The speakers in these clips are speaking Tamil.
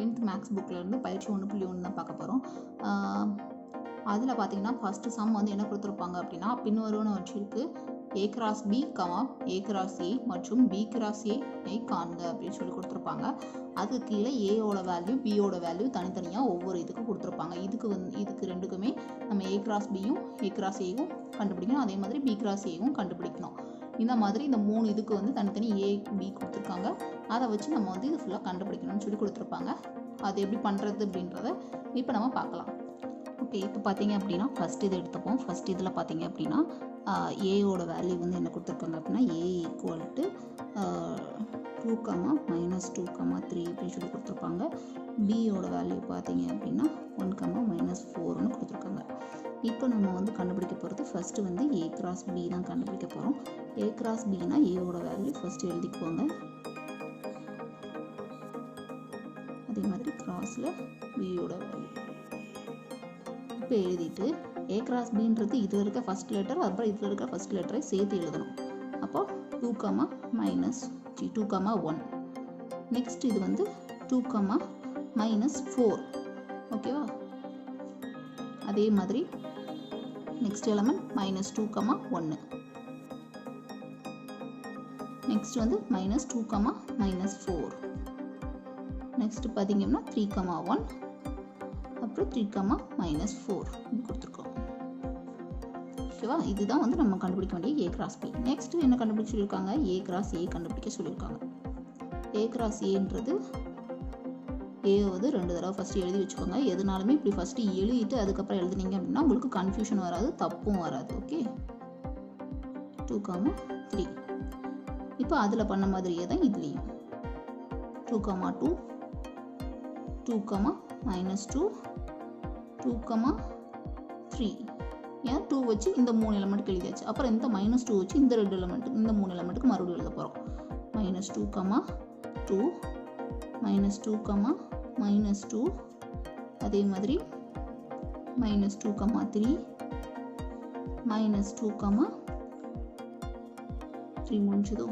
டென்த் மேக்ஸ் புக்லேருந்து பயிற்சி ஒன்று புள்ளி ஒன்று தான் பார்க்க போகிறோம் அதில் பார்த்தீங்கன்னா ஃபஸ்ட்டு சம் வந்து என்ன கொடுத்துருப்பாங்க அப்படின்னா பின்வருவன வச்சிருக்கு A cross B comma A cross A மற்றும் பி கிராஸ் ஏ காண்க அப்படின்னு சொல்லி கொடுத்துருப்பாங்க. அதுக்கு கீழே ஏயோட வேல்யூ பியோட வேல்யூ தனித்தனியாக ஒவ்வொரு இதுக்கும் கொடுத்துருப்பாங்க. இதுக்கு வந்து இதுக்கு ரெண்டுக்குமே நம்ம ஏ கிராஸ் பியும் ஏ கிராஸ் ஏயும் கண்டுபிடிக்கணும். அதே மாதிரி பி கிராஸ் ஏயும் கண்டுபிடிக்கணும். இந்த மாதிரி இந்த மூணு இதுக்கு வந்து தனித்தனி ஏ பி கொடுத்துருக்காங்க. அதை வச்சு நம்ம வந்து இது ஃபுல்லாக கண்டுபிடிக்கணும்னு சொல்லி கொடுத்துருப்பாங்க. அது எப்படி பண்ணுறது அப்படின்றத இப்போ நம்ம பார்க்கலாம். ஓகே இப்போ பார்த்தீங்க அப்படின்னா ஃபஸ்ட் இது எடுத்துப்போம். ஃபஸ்ட் இதில் பார்த்தீங்க அப்படின்னா ஏயோட வேல்யூ வந்து என்ன கொடுத்துருக்காங்க அப்படின்னா A equal to two comma minus two comma three அப்படின்னு சொல்லி கொடுத்துருப்பாங்க. பியோட வேல்யூ பார்த்தீங்க அப்படின்னா ஒன் கமா மைனஸ் ஃபோர்னு கொடுத்துருக்காங்க. இப்போ நம்ம வந்து கண்டுபிடிக்க போகிறது ஃபஸ்ட்டு வந்து ஏ கிராஸ் பி தான் கண்டுபிடிக்க போகிறோம் ஏ கிராஸ் பினா ஏவோட வேல்யூ ஃபஸ்ட்டு எழுதிக்குவாங்க அதே மாதிரி கிராஸில் பியோட வேல்யூ இப்போ எழுதிட்டு ஏ கிராஸ் பின்றது இதில் இருக்க ஃபஸ்ட் லெட்டர் அப்புறம் இதில் இருக்க ஃபஸ்ட் லெட்டரை சேர்த்து எழுதணும். அப்போ two comma minus G two comma one next இது வந்து டூ கமா மைனஸ் ஃபோர் ஓகேவா அதே மாதிரி next element minus two comma ஒன்று நெக்ஸ்ட் வந்து minus two comma minus four next பார்த்தீங்கன்னா த்ரீ கமா ஒன் அப்புறம் த்ரீ கமா மைனஸ் ஃபோர் கொடுத்துருக்கோம். ஓகேவா இதுதான் வந்து நம்ம கண்டுபிடிக்க வேண்டிய ஏ கிராஸ் பி நெக்ஸ்ட் என்ன கண்டுபிடிக்க சொல்லியிருக்காங்க ஏ கிராஸ் ஏ கண்டுபிடிக்க சொல்லியிருக்காங்க. ஏ கிராஸ் ஏன்றது ஏ வந்து ரெண்டு தடவை ஃபஸ்ட்டு எழுதி வச்சுக்கோங்க. எதுனாலுமே இப்படி ஃபஸ்ட்டு எழுதிட்டு அதுக்கப்புறம் எழுதுனீங்க அப்படின்னா உங்களுக்கு கன்ஃபியூஷன் வராது தப்பும் வராது ஓகே டூ காமா த்ரீ இப்போ அதில் பண்ண மாதிரியே தான் இதுலேயும். Two comma two two comma minus two two comma three ஏன்? டூ வச்சு இந்த மூணு எலமெண்ட்டுக்கு எழுதியாச்சு. அப்புறம் இந்த மைனஸ் டூ வச்சு இந்த ரெண்டு எலமெண்ட்டுக்கு இந்த மூணு எலமெண்ட்டுக்கு மறுபடியும் எழுத போகிறோம் minus two comma two minus two comma minus two அதே மாதிரி minus two comma three minus two comma three முடிஞ்சதோ?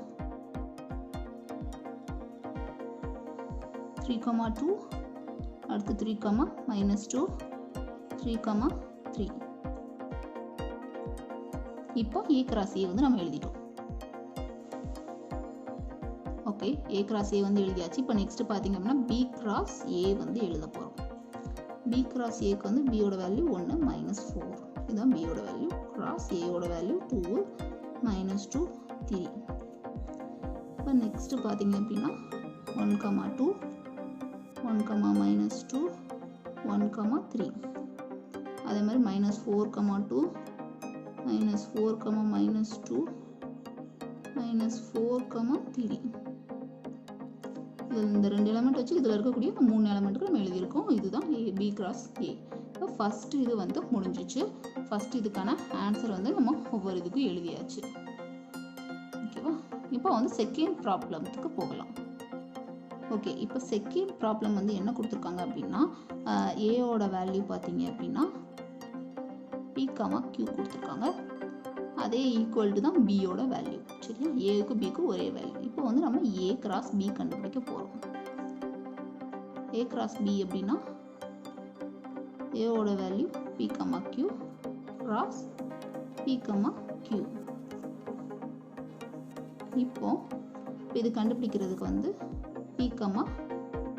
Three comma two அடுத்து three comma minus two three comma three இப்போ ஏ கிராஸ் ஏ வந்து நம்ம எழுதிட்டோம். ஓகே. ஏ கிராஸ் ஏ வந்து எழுதியாச்சு. இப்போ நெக்ஸ்ட் பார்த்தீங்க அப்படின்னா பி கிராஸ் ஏ வந்து எழுத போகிறோம் பி கிராஸ் ஏக்கு வந்து பியோட வேல்யூ ஒன்று மைனஸ் ஃபோர் இதுதான் பியோட value cross ஏயோட value two minus two three இப்போ நெக்ஸ்ட்டு பார்த்தீங்க அப்படின்னா one comma two one comma minus two one comma three அதே மாதிரி minus four comma two minus four comma minus two minus four comma three இந்த ரெண்டு எலமெண்ட் வச்சு இதில் இருக்கக்கூடிய இந்த மூணு எலமெண்ட்டுக்கு நம்ம எழுதியிருக்கோம். இதுதான் ஏ பி கிராஸ் ஏ இப்போ ஃபஸ்ட்டு இது வந்து முடிஞ்சிச்சு. ஃபஸ்ட்டு இதுக்கான ஆன்சர் வந்து நம்ம ஒவ்வொரு இதுக்கும் எழுதியாச்சு. ஓகேவா இப்போ வந்து செகண்ட் ப்ராப்ளத்துக்கு போகலாம். ஓகே இப்போ செகண்ட் ப்ராப்ளம் வந்து என்ன கொடுத்துருக்காங்க அப்படின்னா ஏயோட வேல்யூ பார்த்தீங்க அப்படின்னா பிகாமா கியூ கொடுத்துருக்காங்க. அதே ஈக்குவல் டு தான் பியோட வேல்யூ சரியா? ஏக்கு பிக்கு ஒரே வேல்யூ இப்போ வந்து நம்ம ஏ கிராஸ் பி கண்டுபிடிக்க போகிறோம் ஏ கிராஸ் பி அப்படின்னா ஏவோட value P comma Q cross P comma Q இப்போ இது கண்டுபிடிக்கிறதுக்கு வந்து P comma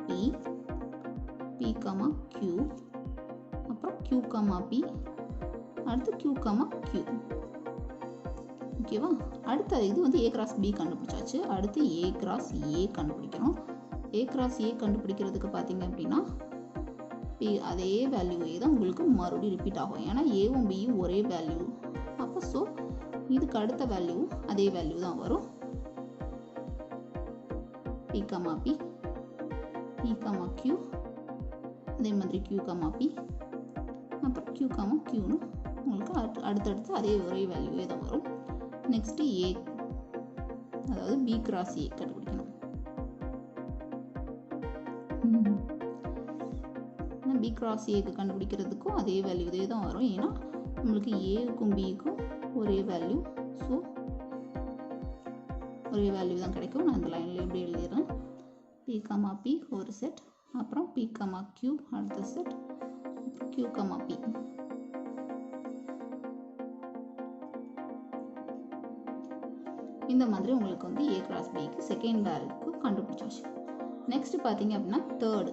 P P comma Q அப்புறம் கியூ கமா பி அடுத்து கியூ கமா கியூ ஓகேவா? அடுத்த இது வந்து ஏ கிராஸ் பி கண்டுபிடிச்சாச்சு. அடுத்து ஏ கிராஸ் ஏ கண்டுபிடிக்கணும் ஏ கிராஸ் ஏ கண்டுபிடிக்கிறதுக்கு பார்த்தீங்க அப்படின்னா பி அதே வேல்யூவே தான் உங்களுக்கு மறுபடியும் ரிப்பீட் ஆகும். ஏன்னா ஏவும் பியும் ஒரே வேல்யூ அப்போ ஸோ இதுக்கு அடுத்த வேல்யூ அதே வேல்யூ தான் வரும். P comma P P comma Q அதே மாதிரி கியூ கமா பி அப்புறம் கியூ கமா கியூன்னு உங்களுக்கு அடுத்தடுத்து அதே ஒரே வேல்யூவே தான் வரும். நெக்ஸ்ட்டு ஏ அதாவது பி கிராஸ் ஏ கண்டுபிடிக்கணும். பி கிராஸ் ஏக்கு கண்டுபிடிக்கிறதுக்கும் அதே வேல்யூ இதே தான் வரும். ஏன்னா நம்மளுக்கு ஏக்கும் பிக்கும் ஒரே வேல்யூ ஸோ ஒரே வேல்யூ தான் கிடைக்கும். நான் அந்த லைனில் எப்படி எழுதிடுறேன்? பி கமா பி ஒரு செட் அப்புறம் பி கமா கியூ அடுத்த செட் கியூ கமா பி இந்த மாதிரி உங்களுக்கு வந்து ஏ கிராஸ் பிக்கு செகண்ட் வேல்யூக்கு கண்டுபிடிச்சாச்சு. நெக்ஸ்ட் பார்த்தீங்க அப்படின்னா தேர்டு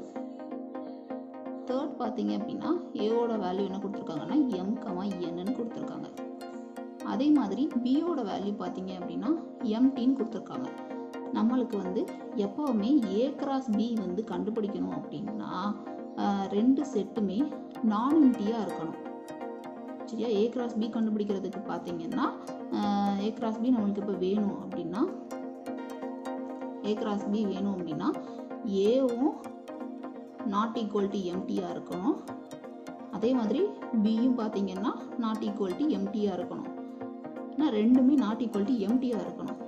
தேர்ட் பார்த்தீங்க அப்படின்னா ஏவோட வேல்யூ என்ன கொடுத்துருக்காங்கன்னா எம் கமா என்னன்னு கொடுத்துருக்காங்க. அதே மாதிரி பியோட வேல்யூ பார்த்தீங்க அப்படின்னா எம்டின்னு கொடுத்துருக்காங்க. நம்மளுக்கு வந்து எப்போவுமே ஏ கிராஸ் பி வந்து கண்டுபிடிக்கணும் அப்படின்னா ரெண்டு செட்டுமே நான் எம்டியாக இருக்கணும். சரியா? ஏ கிராஸ் பி கண்டுபிடிக்கிறதுக்கு பார்த்தீங்கன்னா ஏ கிராஸ் பி நம்மளுக்கு இப்போ வேணும் அப்படின்னா ஏ கிராஸ் பி வேணும் அப்படின்னா ஏவும் நாட் ஈக்குவல் டு எம்டியாக இருக்கணும். அதே மாதிரி பியும் பார்த்தீங்கன்னா நாட் ஈக்குவல் டு எம்டியாக இருக்கணும். ஆனால் ரெண்டுமே நாட் ஈக்குவல் டு எம்டியாக இருக்கணும்.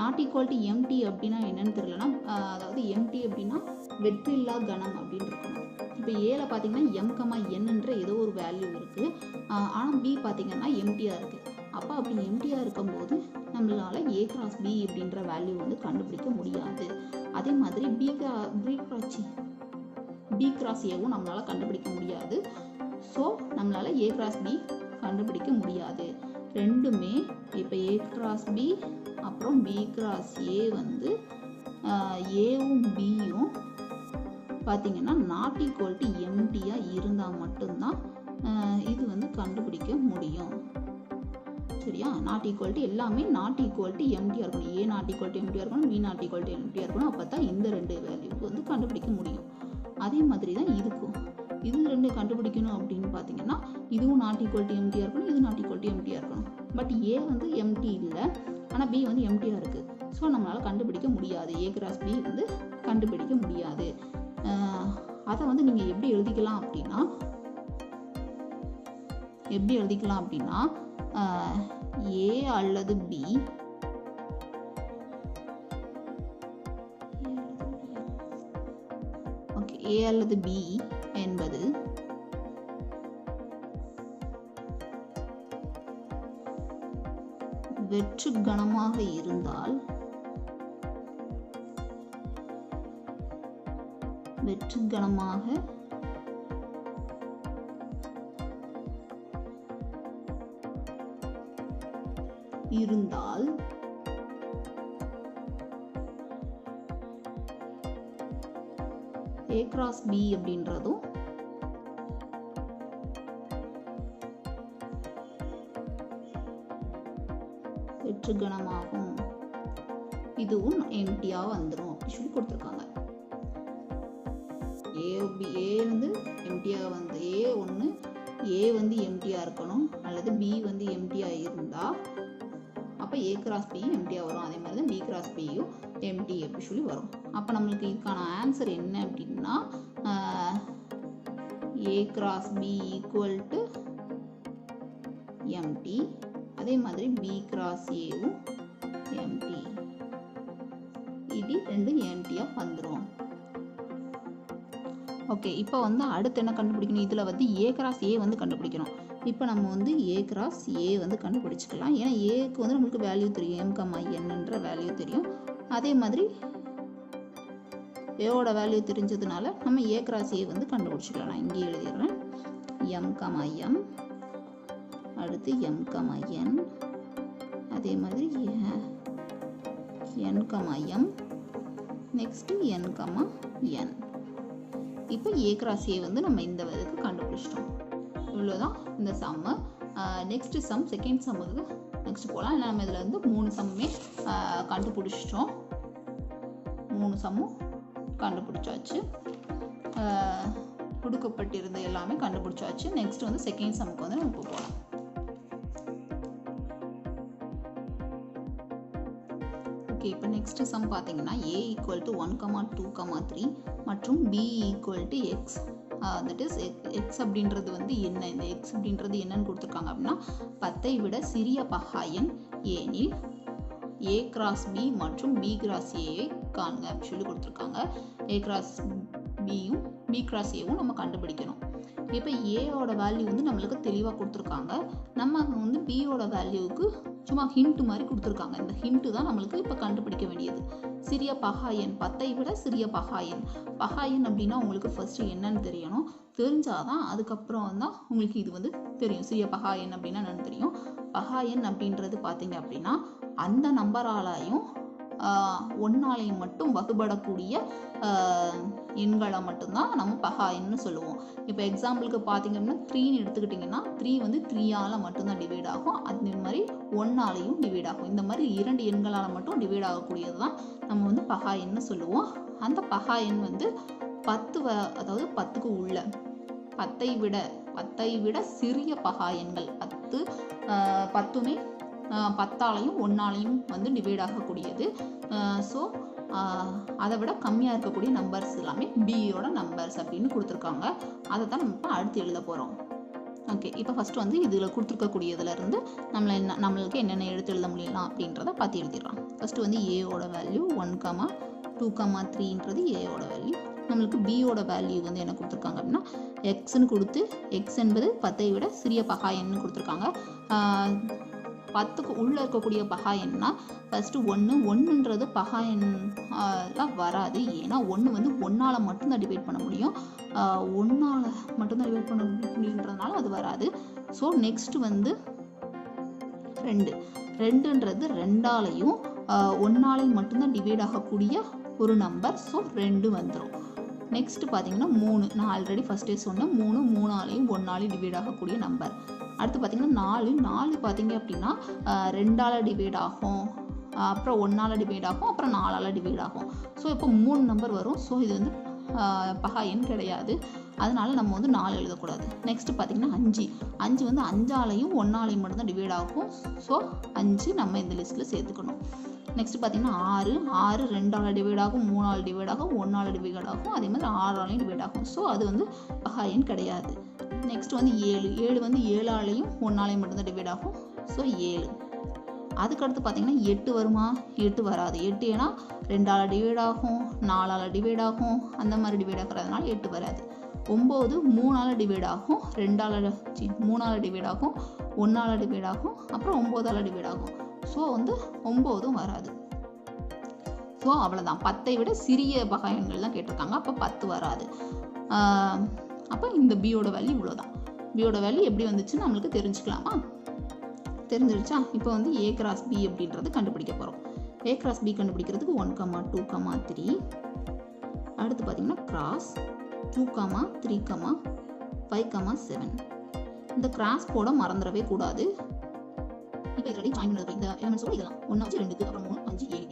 நாட் ஈக்குவல் டு எம்டி அப்படின்னா என்னன்னு தெரியலனா அதாவது எம்டி அப்படின்னா வெற்றில்லா கணம் அப்படின்னு இருக்கணும். இப்போ ஏல பார்த்தீங்கன்னா எம் கமா என்னன்ற ஏதோ ஒரு வேல்யூ இருக்குது ஆனால் பி பார்த்தீங்கன்னா எம்டியாக இருக்குது அப்போ அப்படி எம்டியாக இருக்கும்போது நம்மளால ஏ கிராஸ் பி அப்படின்ற வேல்யூ வந்து கண்டுபிடிக்க முடியாது. அதே மாதிரி B B cross B cross ஏவும் நம்மளால கண்டுபிடிக்க முடியாது. ஸோ நம்மளால ஏ கிராஸ் பி கண்டுபிடிக்க முடியாது. ரெண்டுமே இப்போ ஏ கிராஸ் பி அப்புறம் பி கிராஸ் ஏ வந்து ஏவும் பியும் பார்த்தீங்கன்னா நாட் ஈக்குவல் டு எம்டியாக இருந்தால் மட்டும்தான் இது வந்து கண்டுபிடிக்க முடியும். சரியா? நாட் ஈக்குவல் எல்லாமே நாட் ஈக்குவல் எம்டியாக இருக்கணும். ஏ நாட் ஈக்குவல் எம்டியாக இருக்கணும் பி நாட் ஈக்குவல் எம்டியாக இருக்கணும் அப்போ தான் இந்த ரெண்டு வேல்யூக்கு வந்து கண்டுபிடிக்க முடியும். அதே மாதிரி தான் இதுக்கும். இது ரெண்டு கண்டுபிடிக்கணும் அப்படின்னு பார்த்தீங்கன்னா இதுவும் நாட் ஈக்குவல் எம்டியாக இருக்கணும் இது நாட் ஈக்குவல் எம்டியாக இருக்கணும். பட் ஏ வந்து எம்டி இல்லை ஆனால் பி வந்து எம்டியாக இருக்குது ஸோ நம்மளால் கண்டுபிடிக்க முடியாது. ஏ கிராஸ் பி வந்து கண்டுபிடிக்க முடியாது. அதை வந்து நீங்கள் எப்படி எழுதிக்கலாம் அப்படின்னா எப்படி எழுதிக்கலாம் அப்படின்னா ஏ அல்லது பி ஓகே ஏ அல்லது பி என்பது வெற்று கணமாக இருந்தால் வெற்றிகரமாக இருந்தால் ஏ கிராஸ் பி அப்படின்றதும் வெற்றுகணமாகும் இதுவும் எம்டியாக வந்துடும் அப்படி சொல்லி கொடுத்துருக்காங்க. ஏ பி ஏ வந்து எம்டியாக வந்து ஏ ஒன்று ஏ வந்து எம்டியாக இருக்கணும் அல்லது பி வந்து எம்டியாக இருந்தால் அப்போ ஏ கிராஸ் பியும் எம்டியாக வரும். அதே மாதிரி தான் பி கிராஸ் பியும் எம்டி அப்படி சொல்லி வரும். அப்போ நம்மளுக்கு இதுக்கான ஆன்சர் என்ன அப்படின்னா A cross B equal to empty அதே மாதிரி பி கிராஸ் ஏவும் எம்டி இது ரெண்டும் எம்டியாக வந்துடும் ஓகே இப்போ வந்து அடுத்து என்ன கண்டுபிடிக்கணும்? இதில் வந்து ஏ கிராஸ் ஏ வந்து கண்டுபிடிக்கணும். இப்போ நம்ம வந்து ஏ கிராஸ் ஏ வந்து கண்டுபிடிச்சிக்கலாம். ஏன்னா ஏக்கு வந்து நம்மளுக்கு வேல்யூ தெரியும். எம் கம்மா என்னன்ற வேல்யூ தெரியும். அதே மாதிரி ஏவோட வேல்யூ தெரிஞ்சதுனால நம்ம ஏ கிராஸ் ஏ வந்து கண்டுபிடிச்சிக்கலாம். நான் இங்கே எழுதிடுறேன். எம் கமா எம் அடுத்து எம் கமா என் அதே மாதிரி N comma M next N comma N இப்போ ஏ கிராஸ் ஏ வந்து நம்ம இந்த இதுக்கு கண்டுபிடிச்சிட்டோம். இவ்வளோதான் இந்த சம்மு நெக்ஸ்ட் சம் செகண்ட் சம்முக்கு நெக்ஸ்ட் போகலாம் நம்ம இதில் வந்து மூணு சம்மே கண்டுபிடிச்சிட்டோம். மூணு சம்மும் கண்டுபிடிச்சாச்சு. கொடுக்கப்பட்டிருந்த எல்லாமே கண்டுபிடிச்சாச்சு. நெக்ஸ்ட் வந்து செகண்ட் சம்முக்கு வந்து நம்ம இப்போ போகலாம் நெக்ஸ்ட் சம் பார்த்தீங்கன்னா A equal to one comma two comma three மற்றும் B equal to X that is X அப்படின்றது வந்து என்ன? இந்த எக்ஸ் அப்படின்றது என்னன்னு கொடுத்துருக்காங்க அப்படின்னா பத்தை விட சிறிய பகாயன் ஏனில் ஏ கிராஸ் பி மற்றும் பி கிராஸ் ஏயை காணுங்க அப்படின்னு சொல்லி கொடுத்துருக்காங்க. ஏ கிராஸ் பியும் பி கிராஸ் ஏவும் நம்ம கண்டுபிடிக்கணும். இப்போ ஏயோட வேல்யூ வந்து நம்மளுக்கு தெளிவாக கொடுத்துருக்காங்க. நம்ம வந்து பியோட வேல்யூவுக்கு சும்மா ஹிண்ட்டு மாதிரி கொடுத்துருக்காங்க. இந்த ஹிண்ட்டு தான் நம்மளுக்கு இப்போ கண்டுபிடிக்க வேண்டியது. சிறிய பகாயன் பத்தை விட சிறிய பகாயன் பகாயன் அப்படின்னா உங்களுக்கு ஃபர்ஸ்ட் என்னன்னு தெரியணும். தெரிஞ்சாதான் அதுக்கப்புறம் தான் உங்களுக்கு இது வந்து தெரியும். சிறிய பகாயன் அப்படின்னா என்னன்னு தெரியும். பகாயன் அப்படின்றது பார்த்தீங்க அப்படின்னா அந்த நம்பராலையும் ஒன்னாலையும் மட்டும் வகுபடக்கூடிய எண்களை மட்டும்தான் நம்ம பகாயன்னு சொல்லுவோம். இப்போ எக்ஸாம்பிளுக்கு பார்த்தீங்க அப்படின்னா த்ரீன்னு எடுத்துக்கிட்டிங்கன்னா த்ரீ வந்து த்ரீயால் மட்டும்தான் டிவைட் ஆகும். அதே மாதிரி ஒன்னாலையும் டிவைட் ஆகும். இந்த மாதிரி இரண்டு எண்களால் மட்டும் டிவைட் ஆகக்கூடியது தான் நம்ம வந்து பகா எண்ணு சொல்லுவோம். அந்த பகாயன் வந்து பத்து வ அதாவது பத்துக்கு உள்ள பத்தை விட பத்தை விட சிறிய பகா எண்கள். பத்து பத்துமே பத்தாலையும் ஒன்னாலையும் வந்து டிவைட் ஆகக்கூடியது ஸோ அதை விட கம்மியாக இருக்கக்கூடிய நம்பர்ஸ் எல்லாமே பியோட நம்பர்ஸ் அப்படின்னு கொடுத்துருக்காங்க. அதை தான் நம்ம இப்போ அடுத்து எழுத போகிறோம் ஓகே இப்போ ஃபஸ்ட்டு வந்து இதில் கொடுத்துருக்கக்கூடியதுலேருந்து நம்மளை என்ன நம்மளுக்கு என்னென்ன எடுத்து எழுத முடியலாம் அப்படின்றத பார்த்து எழுதிடலாம். ஃபஸ்ட்டு வந்து ஏயோட value one comma two comma த்ரீன்றது ஏயோட வேல்யூ நம்மளுக்கு பியோட வேல்யூ வந்து என்ன கொடுத்துருக்காங்க அப்படின்னா எக்ஸ்ன்னு கொடுத்து எக்ஸ் என்பது பத்தை விட சிறிய பகாயன்னு கொடுத்துருக்காங்க. பத்துக்கு உள்ளே இருக்கக்கூடிய பகாயன்னா ஃபஸ்ட்டு ஒன்று ஒன்றுன்றது பகாயன் ஆஹ் வராது. ஏன்னா ஒன்று வந்து ஒன்றால் மட்டும்தான் டிவைட் பண்ண முடியும். ஒன்றால் மட்டும்தான் டிவைட் பண்ண முடியுன்றதுனால அது வராது. ஸோ நெக்ஸ்ட் வந்து ரெண்டு. ரெண்டுன்றது ரெண்டாலையும் ஒன்றாலையும் மட்டும்தான் டிவைட் ஆகக்கூடிய ஒரு நம்பர் ஸோ ரெண்டு வந்துடும் நெக்ஸ்ட் பார்த்தீங்கன்னா மூணு. நான் ஆல்ரெடி ஃபஸ்ட்டே சொன்னேன். மூணு மூணாலையும் ஒன்றாலையும் டிவைட் ஆகக்கூடிய நம்பர் அடுத்து பார்த்தீங்கன்னா நாலு. நாலு பார்த்தீங்க அப்படின்னா ரெண்டால் ரெண்டால டிவைட் ஆகும். அப்புறம் ஒன்றால் டிவைட் ஆகும். அப்புறம் நாலால் டிவைட் ஆகும். ஸோ இப்போ மூணு நம்பர் வரும். ஸோ இது வந்து பகா எண் கிடையாது. அதனால் நம்ம வந்து நாலு எழுதக்கூடாது. நெக்ஸ்ட்டு பார்த்தீங்கன்னா அஞ்சு. அஞ்சு வந்து அஞ்சாலையும் ஒன்றாலையும் மட்டும்தான் டிவைட் ஆகும். ஸோ அஞ்சு நம்ம இந்த லிஸ்ட்டில் சேர்த்துக்கணும். நெக்ஸ்ட் பார்த்தீங்கன்னா ஆறு. ஆறு ரெண்டால் டிவைட் ஆகும். மூணால் டிவைட் ஆகும். ஒன்றால் டிவைட் ஆகும். அதே மாதிரி ஆறாலையும் டிவைட் ஆகும். ஸோ அது வந்து பகா எண் கிடையாது. நெக்ஸ்ட் வந்து ஏழு. ஏழு வந்து ஏழாலையும் ஒன்றாலையும் மட்டும்தான் டிவைட் ஆகும். ஸோ ஏழு. அதுக்கடுத்து பார்த்தீங்கன்னா எட்டு வருமா? எட்டு வராது. எட்டு ஏன்னா ரெண்டால் டிவைட் ஆகும் நாலால் டிவைட் ஆகும். அந்த மாதிரி டிவைட் ஆகிறதுனால எட்டு வராது. ஒம்பது மூணால் டிவைட் ஆகும் ரெண்டால் மூணால் டிவைட் ஆகும் ஒன்றால் டிவைட் ஆகும் அப்புறம் ஒம்போதால் டிவைட் ஆகும். ஸோ வந்து ஒம்போதும் வராது. ஸோ அவ்வளோதான் பத்தை விட சிறிய பகாயங்கள் தான் கேட்டிருக்காங்க. அப்போ பத்து வராது. அப்போ இந்த பியோட வேல்யூ இவ்வளோதான் பியோட வேல்யூ எப்படி வந்துச்சுன்னு நம்மளுக்கு தெரிஞ்சுக்கலாமா? தெரிஞ்சிருச்சா? இப்போ வந்து ஏ கிராஸ் பி அப்படின்றது கண்டுபிடிக்க போகிறோம் ஏ கிராஸ் பி கண்டுபிடிக்கிறதுக்கு one comma two comma three அடுத்து பார்த்தீங்கன்னா cross two comma three comma five comma seven இந்த கிராஸ் போட மறந்துடவே கூடாது. இப்போ ரெடி ஜாயின் பண்ணுறது இந்த எலிமெண்ட்ஸோட இதெல்லாம். ஒன்று வச்சு ரெண்டுக்கு அப்புறம் மூணு அஞ்சு ஏழு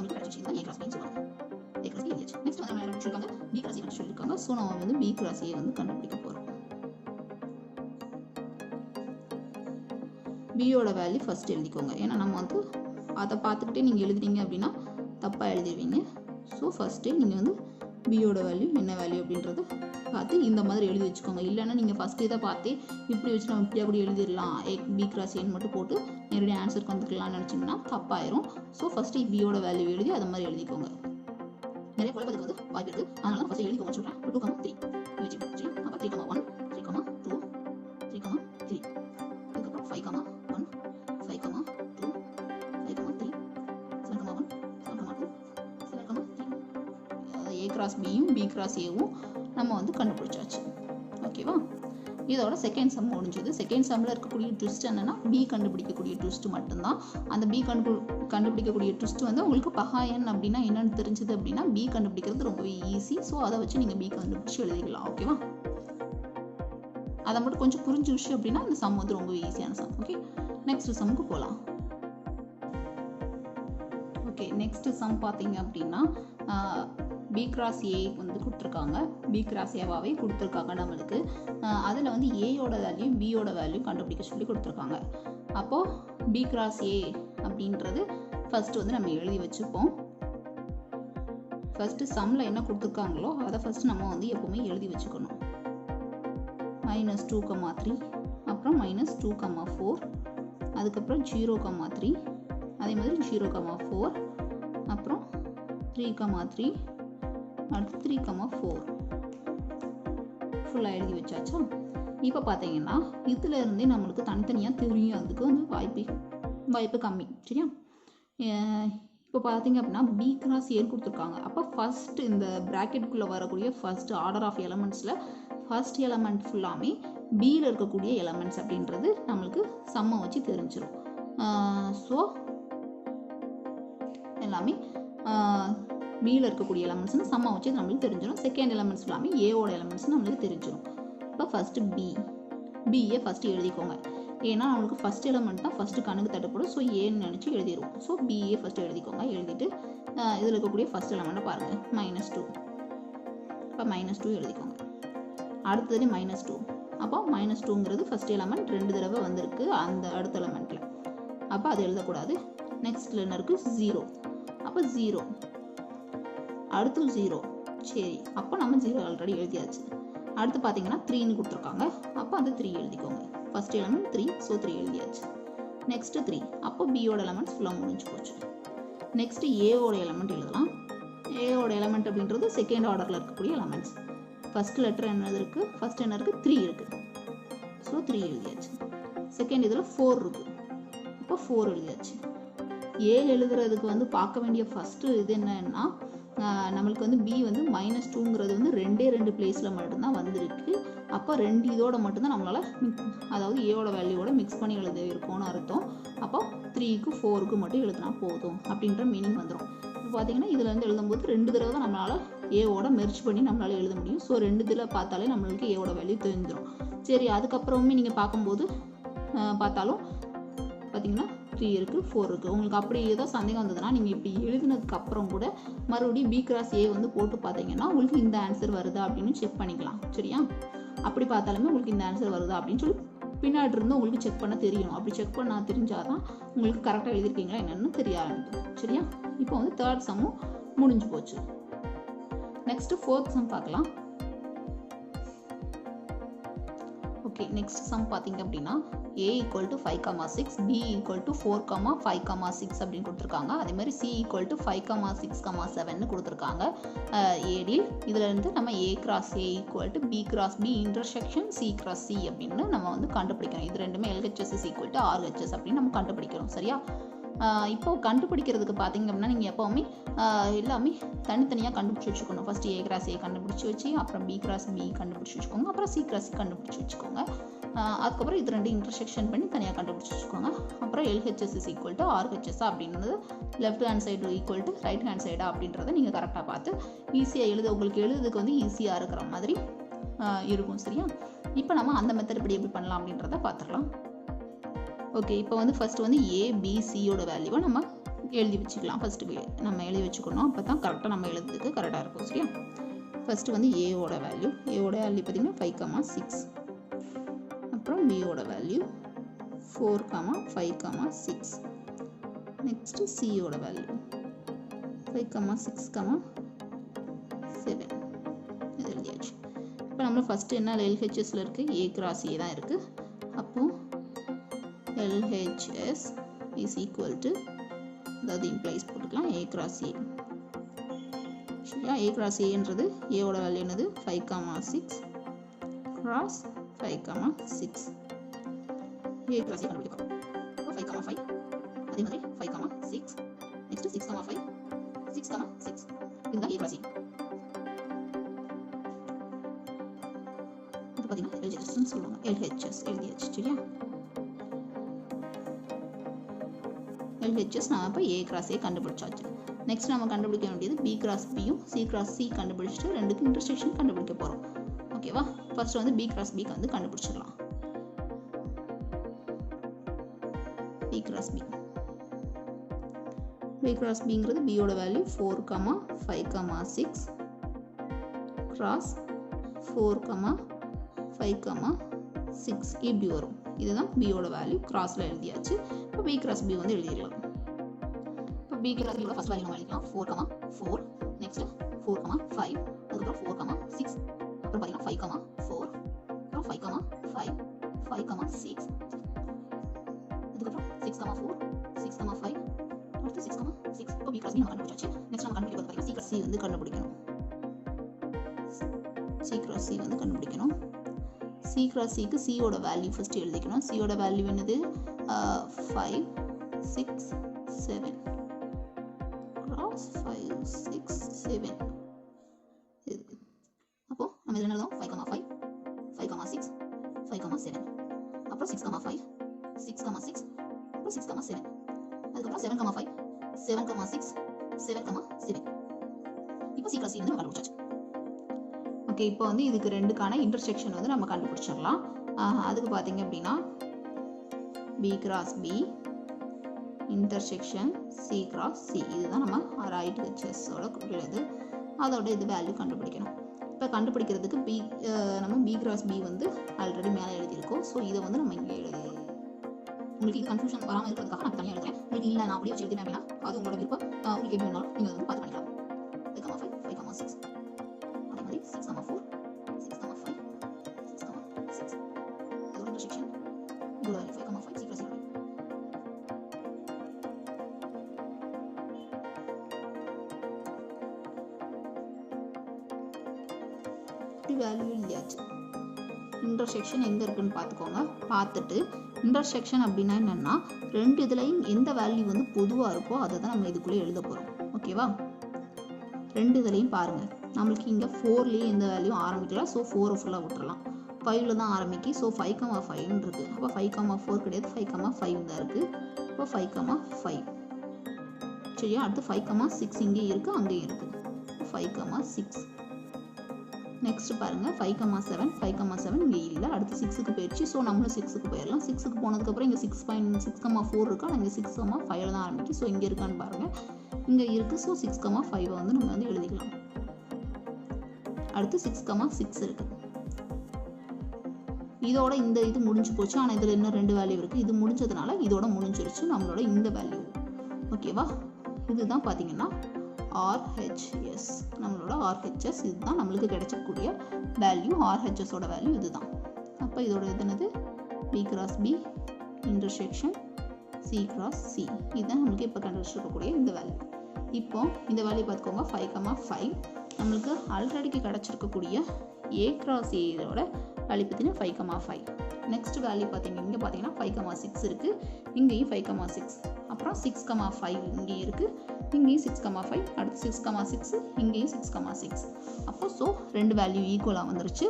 ஏ ஏ பின்னு சொல்லுவாங்க ஏ பி எழுதியாச்சு நெக்ஸ்ட் வந்து என்ன சொல்லிருக்காங்க பி கிளாஸ் ஏ சொல்லியிருக்காங்க ஸோ நம்ம வந்து பி கிளாஸ் ஏ வந்து கண்டுபிடிக்க போகிறோம் பியோட வேல்யூ ஃபர்ஸ்ட் எழுதிக்கோங்க. ஏன்னா நம்ம வந்து அதை பார்த்துக்கிட்டே நீங்கள் எழுதுனீங்க அப்படின்னா தப்பாக எழுதிடுவீங்க. ஸோ ஃபஸ்ட்டு நீங்கள் வந்து பியோட வேல்யூ என்ன வேல்யூ அப்படின்றத பார்த்து இந்த மாதிரி எழுதி வச்சுக்கோங்க. இல்லைன்னா நீங்கள் ஃபஸ்ட்டு இதை பார்த்து இப்படி வச்சு நம்ம இப்படியா கூட எழுதிடலாம். ஏ பி கிராஸ் ஏன்னு மட்டும் போட்டு நேரடியாக ஆன்சருக்கு வந்துக்கலாம்னு நினச்சிங்கன்னா தப்பாயிரும். ஸோ ஃபஸ்ட்டு பியோட வேல்யூ எழுதி அதை மாதிரி எழுதிக்கோங்க. நிறைய குழப்பத்துக்கு வந்து வாய்ப்பு இருக்குது அதனால ஃபஸ்ட்டு எழுதிக்கோங்க சொல்கிறேன் two comma three three three அப்போ three comma one three comma two three comma three அதுக்கப்புறம் five comma one five comma two five comma three seven comma one seven comma two seven comma three A cross பியும் பி கிராஸ் ஏவும் நம்ம வந்து கண்டுபிடிச்சாச்சு. ஓகேவா இதோட செகண்ட் சம் முடிஞ்சது. செகண்ட் சம்மில் இருக்கக்கூடிய ட்விஸ்ட் என்னன்னா பி கண்டுபிடிக்கக்கூடிய ட்விஸ்ட் மட்டும்தான். அந்த பி கண்டு கண்டுபிடிக்கக்கூடிய ட்விஸ்ட் வந்து உங்களுக்கு பகாயன் அப்படின்னா என்னன்னு தெரிஞ்சது அப்படின்னா பி கண்டுபிடிக்கிறது ரொம்பவே ஈஸி ஸோ அதை வச்சு நீங்கள் பி கண்டுபிடிச்சி எழுதிக்கலாம் ஓகேவா அதை மட்டும் கொஞ்சம் புரிஞ்சு விஷயம் அப்படின்னா இந்த சம் வந்து ரொம்ப ஈஸியான சம் ஓகே நெக்ஸ்ட் சம்முக்கு போகலாம் ஓகே நெக்ஸ்ட் சம் பார்த்தீங்க அப்படின்னா பி கிராஸ் ஏ வந்து கொடுத்துருக்காங்க. பி கிராஸ் ஏவாவே கொடுத்துருக்காங்க நம்மளுக்கு. அதில் வந்து ஏயோட வேல்யூ பியோட வேல்யூ கண்டுபிடிக்க சொல்லி கொடுத்துருக்காங்க. அப்போது பி கிராஸ் ஏ அப்படின்றது ஃபஸ்ட்டு வந்து நம்ம எழுதி வச்சுப்போம். ஃபஸ்ட்டு சம்மில் என்ன கொடுத்துருக்காங்களோ அதை ஃபஸ்ட்டு நம்ம வந்து எப்போவுமே எழுதி வச்சுக்கணும். மைனஸ் டூ கம்மா த்ரீ அப்புறம் மைனஸ் டூ கமா ஃபோர் அதுக்கப்புறம் ஜீரோ கம்மா த்ரீ அதே மாதிரி ஜீரோ கம்மா ஃபோர் அப்புறம் த்ரீ கம்மா த்ரீ அடுத்து த்ரீ கமா ஃபோர் ஃபுல்லாக எழுதி வச்சாச்சா? இப்போ பார்த்தீங்கன்னா இதுல இருந்தே நம்மளுக்கு தனித்தனியாக தெரியும். அதுக்கு வந்து வாய்ப்பு வாய்ப்பு கம்மி. சரியா? இப்போ பார்த்தீங்க அப்படின்னா பி கிராஸ் ஏர் கொடுத்துருக்காங்க. அப்போ ஃபஸ்ட்டு இந்த ப்ராக்கெட்டுக்குள்ளே வரக்கூடிய ஃபஸ்ட்டு ஆர்டர் ஆஃப் எலமெண்ட்ஸில் ஃபர்ஸ்ட் எலமெண்ட் ஃபுல்லாமே பியில் இருக்கக்கூடிய எலமெண்ட்ஸ் அப்படின்றது நம்மளுக்கு சம்மை வச்சு தெரிஞ்சிடும் ஸோ எல்லாமே பியில் இருக்கக்கூடிய எலமெண்ட்ஸ்னு சம்மா வச்சு நம்மளுக்கு தெரிஞ்சிடும் செகண்ட் எலமெண்ட்ஸ் எல்லாமே ஏவோட எலமெண்ட்ஸ் நம்மளுக்கு தெரிஞ்சிடும் இப்போ ஃபஸ்ட்டு பி பிஏ ஃபஸ்ட்டு எழுதிக்கோங்க. ஏன்னா அவங்களுக்கு ஃபஸ்ட் எலமெண்ட் தான் ஃபஸ்ட்டு கணக்கு தட்டுப்படும். ஸோ ஏன்னு நினச்சி எழுதிடுவோம் ஸோ பிஏ ஃபஸ்ட்டு எழுதிக்கோங்க. எழுதிட்டு இதில் இருக்கக்கூடிய ஃபஸ்ட் எலமெண்ட்டை பாருங்கள் மைனஸ் டூ இப்போ மைனஸ் டூ எழுதிக்கோங்க. அடுத்தது மைனஸ் டூ அப்போ மைனஸ் டூங்கிறது ஃபஸ்ட் எலமெண்ட் ரெண்டு தடவை வந்திருக்கு அந்த அடுத்த எலமெண்ட்டில் அப்போ அது எழுதக்கூடாது. நெக்ஸ்ட்டில் என்ன இருக்குது ஜீரோ அப்போ ஜீரோ அடுத்து ஜீரோ சரி அப்போ நம்ம ஜீரோ ஆல்ரெடி எழுதியாச்சு. அடுத்து பார்த்தீங்கன்னா த்ரீன்னு கொடுத்துருக்காங்க. அப்போ அந்த த்ரீ எழுதிக்கோங்க. First element three so three எழுதியாச்சு. நெக்ஸ்ட்டு த்ரீ அப்போ பியோட எலமெண்ட்ஸ் ஃபுல்லாக முடிஞ்சு போச்சு. நெக்ஸ்ட்டு ஏவோட எலமெண்ட் எழுதலாம். ஏவோட எலமெண்ட் அப்படின்றது செகண்ட் ஆர்டரில் இருக்கக்கூடிய எலமெண்ட்ஸ் ஃபர்ஸ்ட் லெட்டர் என்னது இருக்குது ஃபர்ஸ்ட் என்ன இருக்குது த்ரீ இருக்குது ஸோ த்ரீ எழுதியாச்சு. செகண்ட் இதில் ஃபோர் இருக்குது அப்போ ஃபோர் எழுதியாச்சு. ஏழு எழுதுறதுக்கு வந்து பார்க்க வேண்டிய ஃபஸ்ட்டு இது என்னன்னா நம்மளுக்கு வந்து பி வந்து மைனஸ் டூங்கிறது வந்து ரெண்டே ரெண்டு பிளேஸில் மட்டும்தான் வந்திருக்கு. அப்போ ரெண்டு இதோட மட்டும்தான் நம்மளால் அதாவது ஏவோட வேல்யூவோட மிக்ஸ் பண்ணி எழுத இருக்கும்னு அர்த்தம். அப்போ த்ரீக்கு ஃபோருக்கு மட்டும் எழுதினா போதும் அப்படின்ற மீனிங் வந்துடும் இப்போ பார்த்தீங்கன்னா இதில் வந்து எழுதும்போது ரெண்டு தடவை தான் நம்மளால் ஏவோட மெர்ச் பண்ணி நம்மளால் எழுத முடியும். ஸோ ரெண்டு இதில் பார்த்தாலே நம்மளுக்கு ஏவோட வேல்யூ தெரிஞ்சிடும் சரி அதுக்கப்புறமே நீங்கள் பார்க்கும்போது பார்த்தாலும் பார்த்தீங்கன்னா த்ரீ இருக்குது ஃபோர் இருக்குது உங்களுக்கு அப்படி ஏதோ சந்தேகம் வந்ததுன்னா நீங்கள் இப்படி எழுதினதுக்கு அப்புறம் கூட மறுபடியும் பி கிராஸ் ஏ வந்து போட்டு பார்த்தீங்கன்னா உங்களுக்கு இந்த ஆன்சர் வருதா அப்படின்னு செக் பண்ணிக்கலாம். சரியா? அப்படி பார்த்தாலுமே உங்களுக்கு இந்த ஆன்சர் வருதா அப்படின்னு சொல்லி பின்னாடி இருந்து உங்களுக்கு செக் பண்ண தெரியணும் அப்படி செக் பண்ண தெரிஞ்சாதான் உங்களுக்கு கரெக்டாக எழுதிருக்கீங்களா என்னென்னு தெரிய ஆரம்பிக்கும் சரியா? இப்போ வந்து தேர்ட் சம்மும் முடிஞ்சு போச்சு. நெக்ஸ்ட்டு ஃபோர்த் சம் பார்க்கலாம். ஓகே நெக்ஸ்ட் சம் பார்த்தீங்க அப்படின்னா A equal to five comma six B equal to four comma five comma six அப்படின்னு கொடுத்துருக்காங்க. அதே மாதிரி C equal to five comma six comma seven கொடுத்துருக்காங்க. ஏடில் இதில் இருந்து நம்ம A cross A equal to B cross B intersection C cross C அப்படின்னு நம்ம வந்து கண்டுபிடிக்கணும். இது ரெண்டுமே எல்ஹெச்எஸ் ஈக்குவல் டு ஆர்ஹெச்எஸ் அப்படின்னு நம்ம கண்டுபிடிக்கிறோம் சரியா? இப்போது இப்போ கண்டுபிடிக்கிறதுக்கு பார்த்தீங்க அப்படின்னா நீங்கள் எப்போவுமே எல்லாமே தனித்தனியாக கண்டுபிடிச்சி வச்சுக்கணும். ஃபஸ்ட் ஏ கிராஸ் ஏ கண்டுபிடிச்சி வச்சு அப்புறம் பி கிராஸ் பி கண்டுபிடிச்சி வச்சுக்கோங்க. அப்புறம் சி கிராஸ் கண்டுபிடிச்சி வச்சுக்கோங்க. அதுக்கப்புறம் இது ரெண்டு இன்டர்செக்ஷன் பண்ணி தனியாக கண்டுபிடிச்சி வச்சுக்கோங்க. அப்புறம் LHS is equal to RHS அப்படின்றது left hand side equal to right hand சைடா அப்படின்றத நீங்கள் கரெக்டாக பார்த்து ஈஸியாக எழுத உங்களுக்கு எழுதுறதுக்கு வந்து ஈஸியாக இருக்கிற மாதிரி இருக்கும். சரியா? இப்போ நம்ம அந்த மெத்தட் இப்படி எப்படி பண்ணலாம் அப்படின்றத பார்த்துக்கலாம். ஓகே இப்போ வந்து ஃபஸ்ட்டு வந்து ஏ வேல்யூவை நம்ம எழுதி வச்சுக்கலாம். ஃபஸ்ட்டு நம்ம எழுதி வச்சுக்கணும். அப்போ தான் கரெக்டாக நம்ம எழுதுறதுக்கு கரெக்டாக இருக்கும் சரியா? ஃபஸ்ட்டு வந்து ஏவோட வேல்யூ ஏவோட வேல்யூ பார்த்தீங்கன்னா ஃபைவ் கமா சிக்ஸ் அப்புறம் பியோட value four comma five comma six next சியோட value five comma six comma seven இது எழுதியாச்சு இப்போ நம்ம ஃபஸ்ட்டு என்ன எல்ஹெச்எஸில் இருக்குது ஏ கிராஸ் ஏ தான் இருக்குது LHS is equal to அதாவது இம்ப்ளைஸ் போட்டுக்கலாம் ஏ கிராஸ் ஏ சரியா? கிராஸ் ஏன்றது Aன்றது ஏவோட வேல்யூ என்னது? Five comma six cross five comma six A cross A LHS நம்ம இப்போ ஏ கிராஸ் ஏ கண்டுபிடிச்சாச்சு நெக்ஸ்ட் நம்ம கண்டுபிடிக்க வேண்டியது பி கிராஸ் பியும் சி கிராஸ் சி கண்டுபிடிச்சிட்டு ரெண்டுக்கும் இன்டர்செக்ஷன் கண்டுபிடிக்க போகிறோம் ஓகேவா ஃபர்ஸ்ட் வந்து பி கிராஸ் பிக்கு வந்து கண்டுபிடிச்சிடலாம். B cross B B cross பிங்கிறது பியோட value four comma five comma six cross four comma five comma six இப்படி வரும். இதுதான் பியோட வேல்யூ கிராஸில் எழுதியாச்சு. இப்போ பி கிராஸ் பி வந்து எழுதிடலாம் இப்போ பி கிராஸ் பியோட ஃபர்ஸ்ட் வேல்யூ நம்ம எழுதிக்கலாம். Four comma four next four comma five அதுக்கப்புறம் ஃபோர் கமா சிக்ஸ் அப்புறம் பார்த்தீங்கன்னா ஃபைவ் கமா ஃபோர் அப்புறம் five comma five five comma six அதுக்கப்புறம் six comma four six comma five அடுத்து சிக்ஸ் கமா சிக்ஸ் இப்போ பி கிராஸ் பி நம்ம கண்டுபிடிச்சாச்சு. நெக்ஸ்ட் நம்ம கண்டுபிடிக்க பார்த்தீங்கன்னா சீக்கிரம் சி வந்து கண்டுபிடிக்கணும். சி கிராஸ் சி வந்து கண்டுபிடிக்கணும். சி கிராஸ் சிக்கு சியோட வேல்யூ ஃபஸ்ட்டு எழுதிக்கணும். சியோட வேல்யூ என்னது? Five six seven cross five six seven இது அப்போது நம்ம இதில் எழுதும் five comma five five comma six five comma seven அப்புறம் six comma five six comma six அப்புறம் சிக்ஸ் கமா செவன் அதுக்கப்புறம் seven comma five seven comma six seven comma seven இப்போ சி கிளாஸ் கண்டுபிடிச்சாச்சு ஓகே இப்போ வந்து இதுக்கு ரெண்டுக்கான இன்டர்செக்ஷன் வந்து நம்ம கண்டுபிடிச்சிடலாம் ஆஹ், அதுக்கு பார்த்தீங்க அப்படின்னா B cross B intersection C cross C இதுதான் நம்ம ரைட் ஹெச்எஸோட உள்ளது அதோட இது வேல்யூ கண்டுபிடிக்கணும். இப்போ கண்டுபிடிக்கிறதுக்கு பி நம்ம பி கிராஸ் பி வந்து ஆல்ரெடி மேலே எழுதியிருக்கோம். ஸோ இதை வந்து நம்ம இங்கே எழுதி உங்களுக்கு இது கன்ஃபியூஷன் வராமல் இருக்கிறதுக்காக நான் தனியாக எழுதுறேன். உங்களுக்கு இல்லை நான் அப்படியே வச்சு எழுதினேன் அப்படின்னா அது உங்களோட விருப்பம். உங்களுக்கு எப்படி வேணாலும் நீங்கள் வந்து பார்த்து பண்ணிக்கலாம் இன்டர்செக்ஷன் எங்கே இருக்குன்னு பார்த்துக்கோங்க. பார்த்துட்டு இன்டர்செக்ஷன் அப்படின்னா என்னென்னா ரெண்டு இதுலையும் எந்த வேல்யூ வந்து பொதுவாக இருக்கோ அதை தான் நம்ம இதுக்குள்ளே எழுத போகிறோம் ஓகேவா ரெண்டு இதுலையும் பாருங்கள் நம்மளுக்கு இங்கே ஃபோர்லேயே எந்த வேல்யூ ஆரம்பிக்கலாம் ஸோ ஃபோரை ஃபுல்லாக விட்டுறலாம். ஃபைவ்ல தான் ஆரம்பிக்கி ஸோ ஃபைவ் கமா ஃபைவ்னு இருக்குது அப்போ ஃபைவ் கமா ஃபோர் கிடையாது. ஃபைவ் கமா ஃபைவ் தான் இருக்குது அப்போ ஃபைவ் கமா ஃபைவ் சரியா? அடுத்து ஃபைவ் கமா சிக்ஸ் இங்கேயும் இருக்குது அங்கேயும் இருக்குது ஃபைவ் கமா சிக்ஸ் நெக்ஸ்ட் பாருங்கள் five comma seven five comma seven இங்கே இல்லை அடுத்து சிக்ஸுக்கு போயிடுச்சு ஸோ நம்மளும் சிக்ஸுக்கு போயிடலாம் சிக்ஸுக்கு போனதுக்கப்புறம் இங்கே six point six comma four இருக்கா? இங்கே சிக்ஸ் கமா ஃபைவ்ல தான் ஆரம்பிக்கும். ஸோ இங்கே இருக்கான்னு பாருங்கள் இங்கே இருக்குது ஸோ சிக்ஸ் கமா ஃபைவ் வந்து நம்ம வந்து எழுதிக்கலாம். அடுத்து சிக்ஸ் கமா சிக்ஸ் இருக்குது இதோட இந்த இது முடிஞ்சு போச்சு. ஆனால் இதில் இன்னும் ரெண்டு வேல்யூ இருக்குது இது முடிஞ்சதுனால இதோட முடிஞ்சிருச்சு. நம்மளோட இந்த வேல்யூ ஓகேவா இதுதான் பார்த்தீங்கன்னா ஆர்ஹெச்எஸ் நம்மளோட ஆர்ஹெச்எஸ் இதுதான். நம்மளுக்கு கிடைச்சக்கூடிய வேல்யூ ஆர்ஹெச்எஸோட வேல்யூ இதுதான். அப்போ இதோட இது என்னது? B cross B intersection C cross C இதுதான் நம்மளுக்கு இப்போ கண்டுபிடிச்சிருக்கக்கூடிய இந்த வேல்யூ இப்போ இந்த வேல்யூ பார்த்துக்கோங்க. ஃபைவ் கமா ஃபைவ் நம்மளுக்கு ஆல்ரெடிக்கு கிடச்சிருக்கக்கூடிய ஏ கிராஸ் ஏயோட வேல்யூ பார்த்தீங்கன்னா five comma five next value பார்த்தீங்க இங்கே பார்த்தீங்கன்னா ஃபைவ் கமா சிக்ஸ் இருக்குது இங்கேயும் ஃபைவ் கமா சிக்ஸ் அப்புறம் சிக்ஸ் கமா ஃபைவ் இங்கேயும் இருக்குது இங்கேயும் சிக்ஸ் கமா ஃபைவ் அடுத்து சிக்ஸ் கமா சிக்ஸ் இங்கேயும் சிக்ஸ் கமா சிக்ஸ் அப்போ ஸோ ரெண்டு வேல்யூ ஈக்குவலாக வந்துருச்சு.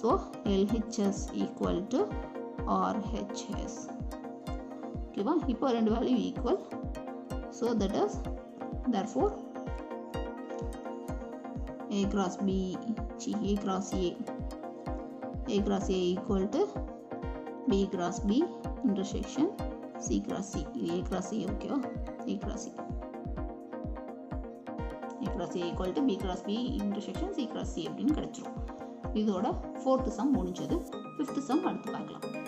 So LHS equal to RHS ஓகேவா இப்போ ரெண்டு value equal so that is therefore a cross b C a cross a. A cross a equal to b cross b intersection c cross c. இது a cross a ஓகேவா a cross c. Cross A equal to B cross B intersection C cross C அப்படின்னு கிடச்சிரும். இதோட ஃபோர்த்து சம் முடிஞ்சது. ஃபிஃப்த்து சம் அடுத்து பார்க்கலாம்.